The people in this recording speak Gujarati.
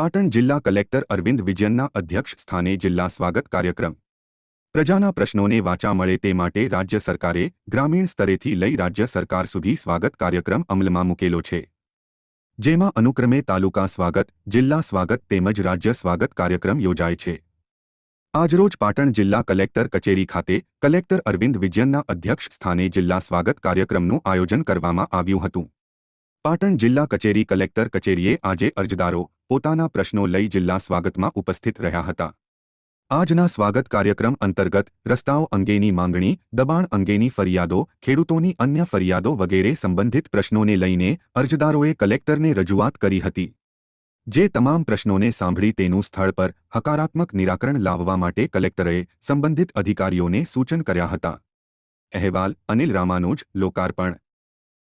પાટણ જિલ્લા કલેક્ટર અરવિંદ વિજયનના અધ્યક્ષ સ્થાને જિલ્લા સ્વાગત કાર્યક્રમ. પ્રજાના પ્રશ્નોને વાચા મળે તે માટે રાજ્ય સરકારે ગ્રામીણ સ્તરેથી લઈ રાજ્ય સરકાર સુધી સ્વાગત કાર્યક્રમ અમલમાં મૂકેલો છે. જેમાં અનુક્રમે તાલુકા સ્વાગત, જિલ્લા સ્વાગત તેમજ રાજ્ય સ્વાગત કાર્યક્રમ યોજાય છે. આજરોજ પાટણ જિલ્લા કલેક્ટર કચેરી ખાતે કલેક્ટર અરવિંદ વિજયનના અધ્યક્ષ સ્થાને જિલ્લા સ્વાગત કાર્યક્રમનું આયોજન કરવામાં આવ્યું હતું. પાટણ જિલ્લા કચેરી કલેક્ટર કચેરીએ આજે અરજદારો પોતાના પ્રશ્નો લઈ જિલ્લા સ્વાગતમાં ઉપસ્થિત રહ્યા હતા. આજના સ્વાગત કાર્યક્રમ અંતર્ગત રસ્તાઓ અંગેની માંગણી, દબાણ અંગેની ફરિયાદો, ખેડૂતોની અન્ય ફરિયાદો વગેરે સંબંધિત પ્રશ્નોને લઈને અરજદારોએ કલેક્ટરને રજૂઆત કરી હતી. જે તમામ પ્રશ્નોને સાંભળી તેનું સ્થળ પર હકારાત્મક નિરાકરણ લાવવા માટે કલેક્ટરે સંબંધિત અધિકારીઓને સૂચન કર્યા હતા. અહેવાલ અનિલ રામાનુજ, લોકાર્પણ.